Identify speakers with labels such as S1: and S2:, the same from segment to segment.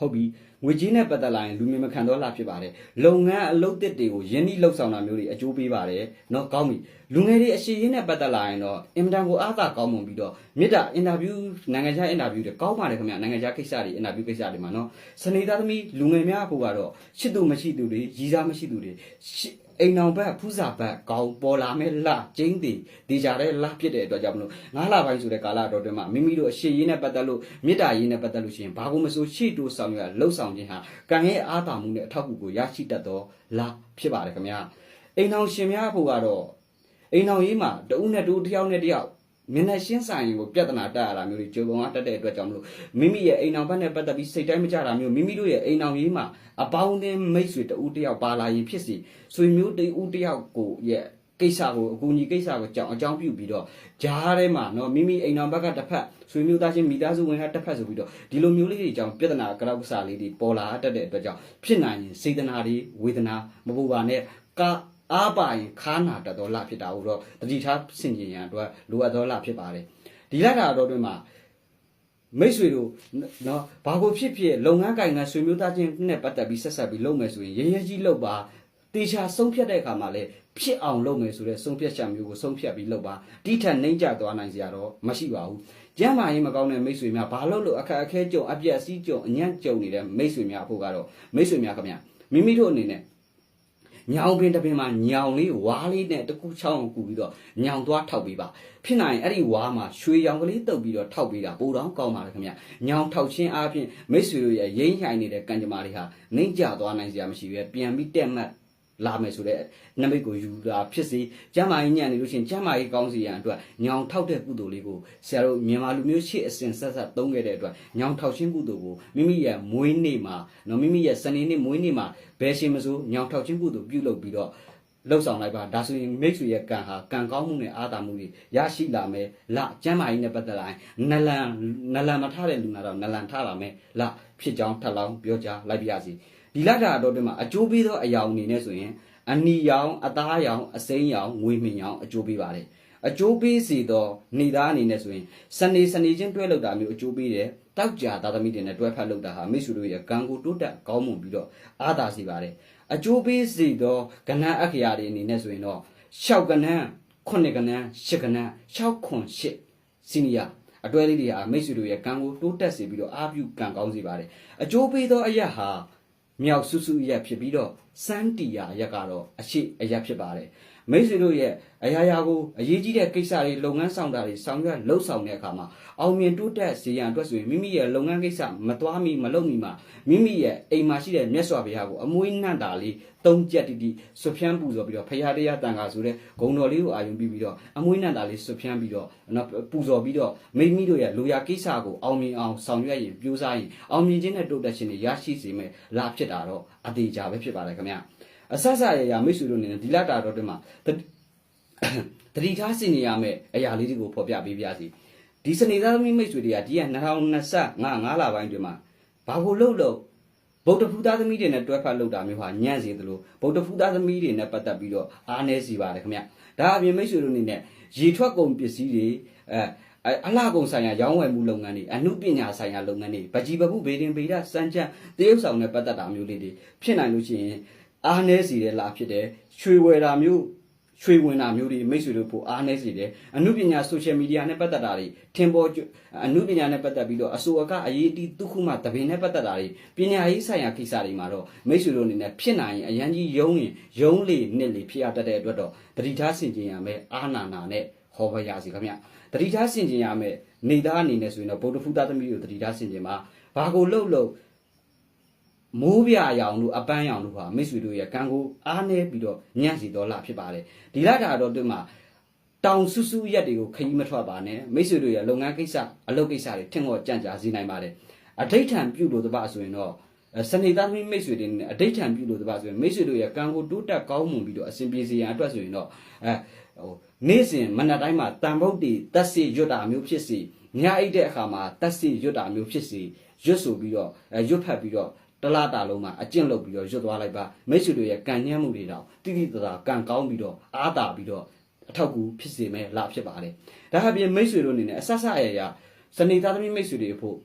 S1: ဟုတ်ပြီငွေကြေးနဲ့ပတ်သက်လာရင်လူမြင်မခံတော့လာဖြစ်ပါတယ်လုပ်ငန်းအလုပ်တစ်တွေကိုယင်းနှိလှုပ်ဆောင်တာမျိုးတွေအကျိုးပေးပါတယ်เนาะကောင်းပြီလူငယ်တွေအရှိရင်းနဲ့ပတ်သက်လာရင်တော့အင်မတန်ကိုအားသာကောင်းမွန်ပြီးတော့မေတ္တာအင်တာဗျူးနိုင်ငံခြားအင်တာဗျူးတွေကောင်းပါတယ်ခင်ဗျာနိုင်ငံခြားကိစ္စတွေအင်တာဗျူးကိစ္စတွေမှာเนาะစနေသားသမီးလူငယ်များအဖို့ကတော့ရှစ်သူမရှိသူတွေရီးစားမရှိသူတွေရှစ် အိမ်အောင်ဘက်ဖူးစာဘက်ကောင်းပေါ်လာမဲ့လကျင်းတည်ဒီကြတဲ့လဖြစ်တဲ့အတွက်ကြောင့်မလို့ငါးလပိုင်းဆိုတဲ့ကာလတော်တွင်မှာမိမိတို့အရှိရင်းနဲ့ပတ်သက်လို့မေတ္တာရင်းနဲ့ပတ်သက်လို့ရှိရင်ဘာကိုမဆိုရှေ့တိုးဆောင်ရလှုပ်ဆောင်ခြင်းဟာကံရဲ့အားသာမှုနဲ့အထောက်အကူကိုရရှိတတ်သောလဖြစ်ပါတယ်ခင်ဗျာအိမ်အောင်ရှင်များဖို့ကတော့အိမ်အောင်ရေးမှာတဦးနဲ့တူတစ်ယောက်နဲ့တစ်ယောက် မျက်နှာရှင်းဆိုင်ကိုပြဿနာတက်ရတာမျိုးတွေကြိုးပုံကတက်တဲ့အတွက်ကြောင့်မလို့မိမိရဲ့အိမ်အောင်ဘက်နဲ့ပတ်သက်ပြီးစိတ်တိုင်းမကြတာမျိုးမိမိတို့ရဲ့အိမ်အောင်ရေးမှာအပေါင်းအသင်းမိတ်ဆွေတဦးတစ်ယောက်ပါလာရင်ဖြစ်စီဆွေမျိုးတဦးတစ်ယောက်ကိုရဲ့ကိစ္စကိုအကူအညီကိစ္စကိုကြောင်အကြောင်းပြုပြီးတော့ဂျားထဲမှာเนาะမိမိအိမ်အောင်ဘက်ကတစ်ဖက်ဆွေမျိုးသားချင်းမိသားစုဝင်ဟာတစ်ဖက်ဆိုပြီးတော့ဒီလိုမျိုးလေးတွေကြောင့်ပြဿနာကြောက်ကစားလေးတွေပေါ်လာတတ်တဲ့အတွက်ကြောင့်ဖြစ်နိုင်ရင်စေတနာတွေဝေဒနာမပူပါနဲ့ကာ အားပါရင်ခါနာတတ်တော်လဖြစ်တာဟုတ်တော့တတိထားဆင်ကျင်ရန်အတွက်လိုအပ်တော်လဖြစ်ပါတယ်ဒီလက်တာတော်တွင်မှာမိတ်ဆွေတို့နော်ဘာကိုဖြစ်ဖြစ်လုပ်ငန်းကိုင်ငန်းဆွေမျိုးသားချင်းနဲ့ပတ်သက်ပြီးဆက်ဆက်ပြီးလုပ်မယ်ဆိုရင်ရရကြီးလုပ်ပါတေချာဆုံးဖြတ်တဲ့အခါမှာလည်းဖြစ်အောင်လုပ်မယ်ဆိုတဲ့ဆုံးဖြတ်ချက်မျိုးကိုဆုံးဖြတ်ပြီးလုပ်ပါတိထက်နှိမ့်ကျသွားနိုင်စရာတော့မရှိပါဘူးကျမ်းမာရေးမကောင်းတဲ့မိတ်ဆွေများဘာလို့လို့အခက်အခဲကြုံအပြက်စီးကြုံအညံ့ကြုံနေတဲ့မိတ်ဆွေများအဖို့ကတော့မိတ်ဆွေများခင်ဗျမိမိတို့အနေနဲ့ ညောင်ပင်တစ်ပင်မှာညောင်လေးဝါးလေးနဲ့တစ်ခုချောင်းကူပြီးတော့ညောင်သွားထောက်ပေးပါဖြစ်နိုင်အဲ့ဒီဝါးမှာရွှေရောင်ကလေးတုပ်ပြီးတော့ထောက်ပေးတာပိုတော့ကောင်းပါလေခင်ဗျညောင်ထောက်ချင်းအားဖြင့်မိတ်ဆွေတို့ရဲ့ရိမ့်ဟိုင်နေတဲ့ကံကြမ္မာတွေဟာနှိမ့်ကျသွားနိုင်စရာမရှိပဲပြန်ပြီးတက်မှတ် လာမယ်ဆိုတဲ့နမိတ်ကိုယူတာဖြစ်စေကျမ်းမာရေးညံ့နေလို့ရှိရင်ကျမ်းမာရေးကောင်းစီရန်အတွက်ညောင်ထောက်တဲ့ကုသိုလ်လေးကိုဆရာတို့မြန်မာလူမျိုးရှေ့အစဉ်ဆက်ဆက်သုံးခဲ့တဲ့အတွက်ညောင်ထောက်ချင်းကုသိုလ်ကိုမိမိရဲ့မွေးနေ့မှာနော်မိမိရဲ့စနေနေ့မွေးနေ့မှာဘယ်ရှင်မစိုးညောင်ထောက်ချင်းကုသိုလ်ပြုလုပ်ပြီးတော့လှုပ်ဆောင်လိုက်ပါဒါဆိုရင်မိတ်ဆွေရဲ့ကံဟာကံကောင်းမှုနဲ့အာသာမှုတွေရရှိလာမယ်လကျမ်းမာရေးနဲ့ပတ်သက်လာရင်နလန်နလန်မထားတဲ့လူနာတော့နလန်ထားလာမယ်လဖြစ်ကြောင်းထပ်လောင်းပြောကြားလိုက်ပါရစေ ဒီလတာတော့တွင်မှာအကျိုးပေးသောအရာအနေနဲ့ဆိုရင်အနီရောင်အသားရောင်အစိမ်းရောင်ငွေမင်ရောင်အကျိုးပေးပါတယ်အကျိုးပေးစေသောနေသားအနေနဲ့ဆိုရင်စနေစနေချင်းတွဲလောက်တာမျိုးအကျိုးပေးတယ်တောက်ကြသားသမီးတွေနဲ့တွဲဖက်လောက်တာဟာမိတ်ဆွေတို့ရဲ့ကံကိုတိုးတက်ကောင်းမွန်ပြီးတော့အားသာစေပါတယ်အကျိုးပေးစေသောကဏ္ဍအခရာတွေအနေနဲ့ဆိုရင်တော့ရှောက်ကဏ္ဍခုနှစ်ကဏ္ဍရှစ်ကဏ္ဍရှောက်ခွန်ရှစ်စီနီယာအတွဲလေးတွေဟာမိတ်ဆွေတို့ရဲ့ကံကိုတိုးတက်စေပြီးတော့အားပြုကံကောင်းစေပါတယ်အကျိုးပေးသောအရာဟာ မြောက်စုစုအရက်ဖြစ်ပြီးတော့ စန်းတီယာအရက်ကတော့အရှိအရက်ဖြစ်ပါတယ်မိတ်ဆွေတို့ရဲ့အရာရာကိုအရေးကြီးတဲ့ကိစ္စတွေလုပ်ငန်းဆောင်တာတွေဆောင်ရွက်လှုပ်ဆောင်တဲ့အခါမှာအောင်မြင်တိုးတက်စေရန်အတွက်ဆိုရင်မိမိရဲ့လုပ်ငန်းကိစ္စမသွားမီမလုပ်မီမှာမိမိရဲ့အိမ်မှာရှိတဲ့မြတ်စွာဘုရားကိုအမွေးနှံ့တာလေးသုံးချက်တိတိဆွဖြန်းပူဇော်ပြီးတော့ဖရာတရားတန်ခါဆိုတဲ့ဂုံတော်လေးကိုအာယုံပြီးပြီးတော့အမွေးနှံ့တာလေးဆွဖြန်းပြီးတော့နော်ပူဇော်ပြီးတော့မိမိတို့ရဲ့လူရာကိစ္စကိုအောင်မြင်အောင်ဆောင်ရွက်ရင်ပြိုးစားရင်အောင်မြင်ခြင်းနဲ့တိုးတက်ခြင်းတွေရရှိစေမယ်လာဖြစ်တာတော့အသေးကြပဲဖြစ်ပါတယ်ခင်ဗျအဆဆရရမိတ်ဆွေတို့အနေနဲ့ဒီလတာတော့တင်မှာတတိထားစင်နေရမယ့်အရာလေးတွေကိုဖော်ပြပေးပြစီဒီစနေသားသမီးမိတ်ဆွေတွေကဒီက2025 5လပိုင်းတွင်မှာဘာကိုလှုပ်လို့ဗုဒ္ဓဖူသားသမီးတွေနဲ့တွဲဖက်လှုပ်တာမျိုးဟာညံ့စေသလိုဗုဒ္ဓဖူသားသမီးတွေနဲ့ပတ်သက်ပြီးတော့အားနည်းစီပါတယ်ခင်ဗျဒါအပြင်မိတ်ဆွေတို့အနေနဲ့ရေထွက်ကုန်ပစ္စည်းတွေအဲ အလှကုန်ဆိုင်ရာရောင်းဝယ်မှုလုပ်ငန်းတွေအမှုပညာဆိုင်ရာလုပ်ငန်းတွေဗကြီးပပုဗေဒင်ဗေဒစံချမ်းတရုပ်ဆောင်နဲ့ပတ်သက်တာမျိုးလေးတွေဖြစ်နိုင်လို့ရှိရင်အားနည်းစီတဲ့လားဖြစ်တယ်ရွှေဝယ်တာမျိုးရွှေဝင်တာမျိုးတွေမိတ်ဆွေတို့ပိုအားနည်းစေတယ်အမှုပညာဆိုရှယ်မီဒီယာနဲ့ပတ်သက်တာတွေထင်ပေါ်အမှုပညာနဲ့ပတ်သက်ပြီးတော့အဆိုအကအရေးအတီးဒုက္ခမှတပင်နဲ့ပတ်သက်တာတွေပညာရေးဆိုင်ရာကိစ္စတွေမှာတော့မိတ်ဆွေတို့အနေနဲ့ဖြစ်နိုင်ရင်အရန်ကြီးယုံရင်ယုံလေနှစ်လေဖြစ်ရတတ်တဲ့အတွက်တော့တတိထားဆင်ခြင်ရမယ်အာနာနာနဲ့ ဟောပါရစီခင်ဗျတတိထားဆင်ခြင်ရမယ်နေသားအနေနဲ့ဆိုရင်တော့ဗုဒ္ဓဖူးသားသမီးကိုတတိထားဆင်ခြင်ပါဘာကိုလှုပ်လှုပ်မိုးပြရောင်တို့အပန်းရောင်တို့ဟာမိတ်ဆွေတို့ရဲ့ကံကိုအားနေပြီးတော့ညံ့စီတော်လာဖြစ်ပါတယ်ဒီလတာတော့တွေ့မှာတောင်ဆူဆူရက်တွေကိုခရီးမထွက်ပါနဲ့မိတ်ဆွေတို့ရဲ့လုပ်ငန်းကိစ္စအလုပ်ကိစ္စတွေထင်ပေါ်ကြံ့ကြာစေနိုင်ပါတယ်အဋိဋ္ဌံပြုလို့တပတ်ဆိုရင်တော့စနေသားသမီးမိတ်ဆွေတွေနဲ့အဋိဋ္ဌံပြုလို့တပတ်ဆိုရင်မိတ်ဆွေတို့ရဲ့ကံကိုတိုးတက်ကောင်းမွန်ပြီးတော့အစဉ်ပြေစေရန်အတွက်ဆိုရင်တော့အဲ ဟိုနေ့စဉ်မနက်တိုင်းမှာတန်ဖုတ်တွေတက်စီရွတ်တာမျိုးဖြစ်စီညအိတ်တဲ့အခါမှာတက်စီရွတ်တာမျိုးဖြစ်စီရွတ်ဆိုပြီးတော့အဲရွတ်ဖတ်ပြီးတော့တလားတာလုံးမှာအကျင့်လုပ်ပြီးတော့ရွတ်သွားလိုက်ပါမိတ်ဆွေတို့ရဲ့ကံညှမ်းမှုတွေတော့တိတိတသာကံကောင်းပြီးတော့အားတာပြီးတော့အထောက်ကူဖြစ်စေမယ်လာဖြစ်ပါတယ်ဒါဟာပြင်မိတ်ဆွေတို့အနေနဲ့အဆက်ဆက်အရာရာစနေသားသမီးမိတ်ဆွေတွေအဖို့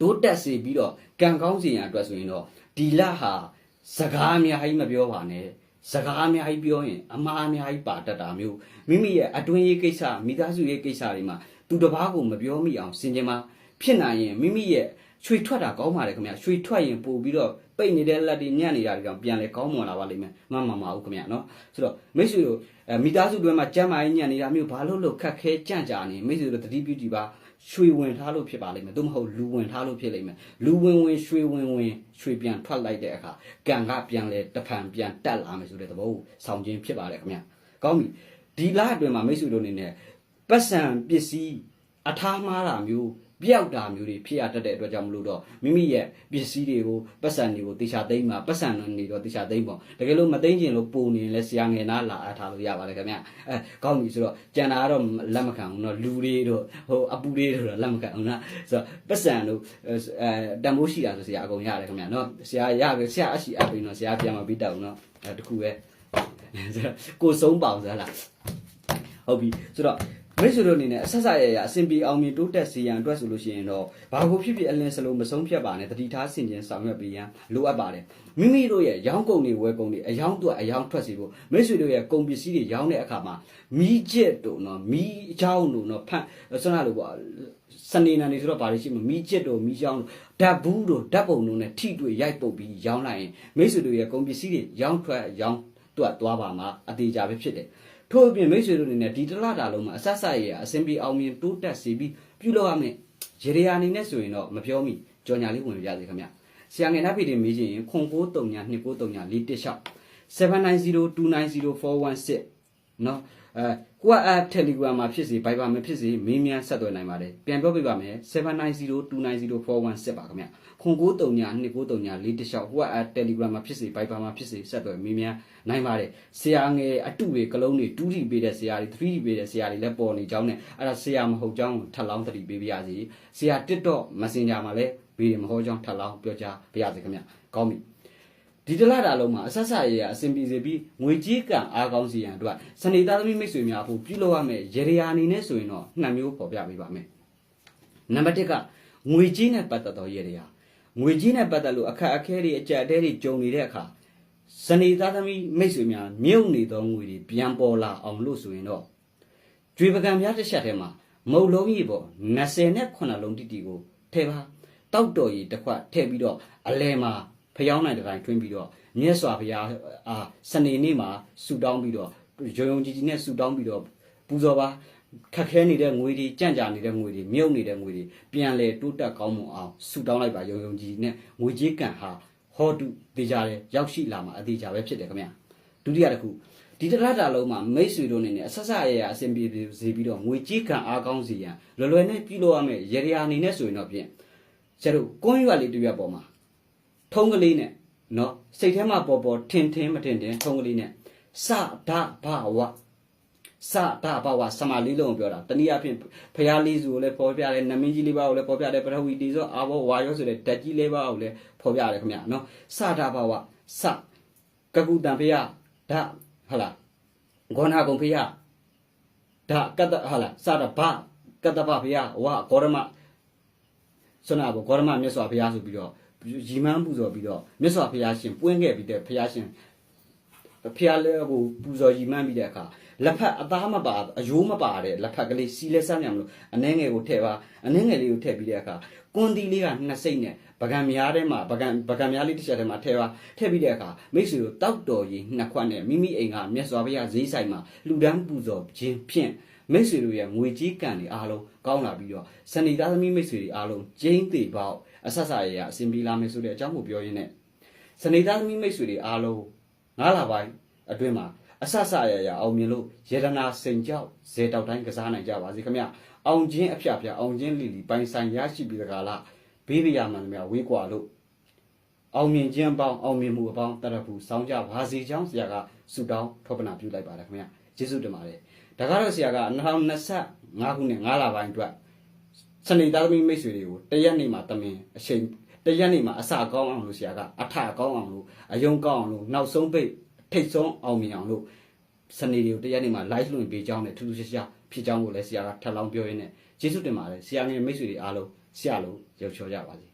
S1: တတိုးတက်စေပြီးတော့ကံကောင်းစေရန်အတွက်ဆိုရင်တော့ဒီလဟာစကားအများကြီးမပြောပါနဲ့ စကားအများကြီးပြောရင်အမှားအများကြီးပါတတ်တာမျိုးမိမိရဲ့အတွင်းရေးကိစ္စမိသားစုရေးကိစ္စတွေမှာသူတစ်ပါးကိုမပြောမိအောင်စင်ကြင်မှာဖြစ်နိုင်ရင်မိမိရဲ့ရွှေထွက်တာကောင်းပါတယ်ခင်ဗျရွှေထွက်ရင်ပို့ပြီးတော့ပိတ်နေတဲ့လက်တွေညံ့နေတာတွေကြောင့်ပြန်လဲကောင်းမွန်လာပါလိမ့်မယ်မမမဟုတ်ခင်ဗျနော်ဆိုတော့မိတ်ဆွေတို့အဲမိသားစုတွေမှာကြမ်းမာရေးညံ့နေတာမျိုးဘာလို့လို့ခက်ခဲကြန့်ကြာနေမိတ်ဆွေတို့တတိပြုကြည့်ပါ ရွှေဝင်ထားလို့ဖြစ်ပါလိမ့်မယ်သို့မဟုတ်လူဝင်ထားလို့ဖြစ်လိမ့်မယ်လူဝင်ဝင်ရွှေဝင်ဝင်ရွှေပြန်ထွက်လိုက်တဲ့အခါကံကပြန်လဲတဖန်ပြန်တက်လာမယ်ဆိုတဲ့သဘောကိုဆောင်ခြင်းဖြစ်ပါတယ်ခင်ဗျကောင်းပြီဒီလအတွင်းမှာမိတ်ဆွေတို့အနေနဲ့ပတ်စံပစ္စည်းအထားမှားတာမျိုး ပြောက်တာမျိုးတွေဖြစ်ရတတ်တဲ့အတွက်ကြောင့်မလို့တော့မိမိရဲ့ပစ္စည်းတွေကိုပတ်စံတွေကိုတေချာသိမ့်မှာပတ်စံနေတော့တေချာသိမ့်ပေါ့တကယ်လို့မသိမ့်ခြင်းလို့ပုံနေရင်လဲဆရာငယ်နာလာအပ်ထားလို့ရပါတယ်ခင်ဗျအဲကောင်းပြီဆိုတော့ကြံတာကတော့လက်မခံဘူးเนาะလူတွေတို့ဟိုအပူတွေတို့တော့လက်မခံဘူးနော်ဆိုတော့ပတ်စံတို့အဲတန်ဖိုးရှိတာဆိုဆရာအကုန်ရတယ်ခင်ဗျเนาะဆရာရပြီဆရာအရှိအပ်ပြီเนาะဆရာပြန်မပြီးတော့ဘူးเนาะအဲတခုပဲဆိုတော့ကိုဆုံးပါအောင်စလားဟုတ်ပြီဆိုတော့ မိတ်ဆွေတို့အနေနဲ့အဆက်ဆက်ရရအစဉ်ပြေအောင်မြင်တိုးတက်စေရန်အတွက်ဆိုလို့ရှိရင်တော့ဘာကိုဖြစ်ဖြစ်အလင်းစလုံးမဆုံးဖြတ်ပါနဲ့တတိထားဆင်ခြင်ဆောင်ရွက်ပေးရန်လိုအပ်ပါတယ်မိမိတို့ရဲ့ရောင်းကုန်တွေဝယ်ကုန်တွေအယောင်းတို့အယောင်းထွက်စီဖို့မိတ်ဆွေတို့ရဲ့ကုန်ပစ္စည်းတွေရောင်းတဲ့အခါမှာမီးကျက်တို့နော်မီးအချောင်းတို့နော်ဖန့်ဆွမ်းရလို့ပေါ့စနေနာနေဆိုတော့ဘာလို့ရှိမမီးကျက်တို့မီးချောင်းတို့ဓာတ်ဘူးတို့ဓာတ်ပုံတို့နဲ့ထိတွေ့ရိုက်ပုတ်ပြီးရောင်းလိုက်ရင်မိတ်ဆွေတို့ရဲ့ကုန်ပစ္စည်းတွေရောင်းထွက်ရောင်းတွတ်သွားပါမှာအသေးကြပဲဖြစ်တယ် ထို့အပြင်မိတ်ဆွေတို့အနေနဲ့ဒီတစ်လတာလုံးမှာအဆက်ဆက်ရအစင်ပြေအောင်မြင်တိုးတက်စေပြီးပြုလုပ်ရမယ်ရေရယာအနေနဲ့ဆိုရင်တော့မပြောမိကြော်ညာလေးဝင်ပြစေခင်ဗျဆရာငယ်နှဖေးတွေမေးချင်ရင်ခွန်939 239 416 790290416နော် အဲကိုက app Telegram မှာဖြစ်စေ Viber မှာဖြစ်စေမေးမြန်းဆက်သွယ်နိုင်ပါတယ်ပြန်ပြောပြပါမယ်790290416ပါခင်ဗျခွန်939 239 416ကိုက app Telegram မှာဖြစ်စေ Viber မှာဖြစ်စေဆက်သွယ်မေးမြန်းနိုင်ပါတယ်ဆရာငယ်အတုတွေကလုံးတွေ 2D ပေးတဲ့ဆရာတွေ 3D ပေးတဲ့ဆရာတွေလည်းပေါ်နေကြောင်းနဲ့အဲ့ဒါဆရာမဟုတ်ကြောင်းထပ်လောင်းသတိပေးပါရစေဆရာ TikTok Messenger မှာလည်းဗီဒီယိုမဟုတ်ကြောင်းထပ်လောင်းပြောကြားပါရစေခင်ဗျကောင်းပြီ ဒီတလတာလုံးမှာအဆက်ဆက်ရရအစဉ်ပြေစေပြီးငွေကြေးကံအားကောင်းစီရန်အတွက်စနေသားသမီးမိတ်ဆွေများဖို့ပြုလုပ်ရမယ့်ရေရာအနေနဲ့ဆိုရင်တော့နှစ်မျိုးပေါ်ပြပေးပါမယ်နံပါတ်1ကငွေကြေးနဲ့ပတ်သက်သောရေရာငွေကြေးနဲ့ပတ်သက်လို့အခက်အခဲတွေအကြက်အတဲတွေကြုံနေတဲ့အခါစနေသားသမီးမိတ်ဆွေများမြုပ်နေသောငွေတွေပြန်ပေါ်လာအောင်လို့ဆိုရင်တော့ကြွေပကံများတစ်ချက်ထဲမှာမုတ်လုံးကြီးပေါ့29လုံးတိတိကိုထည့်ပါတောက်တော်ကြီးတစ်ခွက်ထည့်ပြီးတော့အလဲမှာ ဖျောင်းနိုင်တဲ့တိုင်းတွင်းပြီးတော့မြတ်စွာဘုရားအာစနေနေ့မှာဆူတောင်းပြီးတော့ရုံရုံကြီးကြီးနဲ့ဆူတောင်းပြီးတော့ပူဇော်ပါခက်ခဲနေတဲ့ငွေတွေကြန့်ကြာနေတဲ့ငွေတွေမြုပ်နေတဲ့ငွေတွေပြန်လဲတိုးတက်ကောင်းမွန်အောင်ဆူတောင်းလိုက်ပါရုံရုံကြီးနဲ့ငွေကြီးကံဟာဟောတုတေကြတယ်ရောက်ရှိလာမှာအသေးကြပဲဖြစ်တယ်ခင်ဗျဒုတိယတစ်ခုဒီတရတာလုံးမှာမိတ်ဆွေတို့နေနဲ့အဆက်ဆက်ရရအဆင်ပြေစေပြီးတော့ငွေကြီးကံအားကောင်းစေရန်လွယ်လွယ်နဲ့ပြုလုပ်ရမယ်ရေရာအနေနဲ့ဆိုရင်တော့ဖြင့်ကျတို့ကွန်းရွက်လေးတစ်ရွက်ပေါ်မှာ ထုံးကလေးနဲ့နော်စိတ်ထဲမှာပေါ်ပေါ်ထင်ထင်မထင်ထင်ထုံးကလေးနဲ့စဒဘဝစဒဘဝစမလေးလုံးပြောတာတနည်းအားဖြင့်ဖရာလေးစုကိုလည်းပေါ်ပြတယ်နမင်းကြီးလေးပါကိုလည်းပေါ်ပြတယ်ပထဝီတေဇောအာဘောဝါယောဆိုတဲ့ဓာတ်ကြီးလေးပါကိုလည်းပေါ်ပြတယ်ခင်ဗျာနော်စဒဘဝစကကုတံဖရာဓာဟုတ်လားဂေါနာကုံဖရာဓာကတဟုတ်လားစဒဘကတ္တပဖရာဝါဂေါရမဆွနာဘောဂေါရမမြတ်စွာဘုရားဆိုပြီးတော့ ရီမန်းပူဇော်ပြီးတော့မြတ်စွာဘုရားရှင်ပွင့်ခဲ့ပြီးတဲ့ဘုရားရှင်ဘုရားလည်းကိုပူဇော်ရီမန်းပြီးတဲ့အခါလက်ဖက်အသားမပါအယိုးမပါတဲ့လက်ဖက်ကလေးစီလဲစမ်းရမလို့အနှဲငယ်ကိုထည့်ပါအနှဲငယ်လေးကိုထည့်ပြီးတဲ့အခါကွန်တီလေးကနှစ်စိတ်နဲ့ပကံများထဲမှာပကံပကံများလေးတစ်ချက်ထဲမှာထည့်ပါထည့်ပြီးတဲ့အခါမိတ်ဆွေတို့တောက်တော်ကြီးနှစ်ခွက်နဲ့မိမိအိမ်ကမြတ်စွာဘုရားဈေးဆိုင်မှာလူဒန်းပူဇော်ခြင်းဖြင့်မိတ်ဆွေတို့ရဲ့ငွေကြီးကံတွေအားလုံးကောင်းလာပြီးတော့စနေသားသမီးမိတ်ဆွေတွေအားလုံးကျင်းသေးပေါက် အဆက်ဆက်ရရအစဉ်ပြေလာမယ်ဆိုတဲ့အကြောင်းကိုပြောရင်းနဲ့စနေသားသမီးမိတ်ဆွေတွေအားလုံးငါးလပိုင်းအတွင်းမှာအဆက်ဆက်ရရအောင်မြင်လို့ယေဒနာစိန်ကြောက်ဇေတောက်တိုင်းကစားနိုင်ကြပါစေခင်ဗျအောင်ချင်းအဖျားဖျားအောင်ချင်းလီလီပိုင်ဆိုင်ရရှိပြီးတကားလားဘေးပြရမှန်များဝေးကွာလို့အောင်မြင်ခြင်းပေါင်းအောင်မြင်မှုအပေါင်းတရဖူစောင်းကြပါစေချောင်းဆရာကဆုတောင်းထောပနာပြုလိုက်ပါတယ်ခင်ဗျကျေးဇူးတင်ပါတယ်ဒါကတော့ဆရာက2025ခုနှစ်5လပိုင်းအတွက် စနေသားသမီးမိတ်ဆွေတွေကိုတရက်နေ့မှာတမင်အချိန်တရက်နေ့မှာအစာကောင်းအောင်လို့ဆရာကအထကောင်းအောင်လို့အယုံကောင်းအောင်လို့နောက်ဆုံးပိတ်ထိတ်ဆုံးအောင်မြင်အောင်လို့စနေတွေကိုတရက်နေ့မှာ live လွှင့်ပေးကြောင်းနဲ့ထူးထူးခြားခြားဖြစ်ကြောင်းကိုလည်းဆရာကထပ်လောင်းပြောရင်းနဲ့ကျေးဇူးတင်ပါတယ်ဆရာငယ်မိတ်ဆွေတွေအားလုံးဆရာလို့ရုပ်ချောကြပါစေ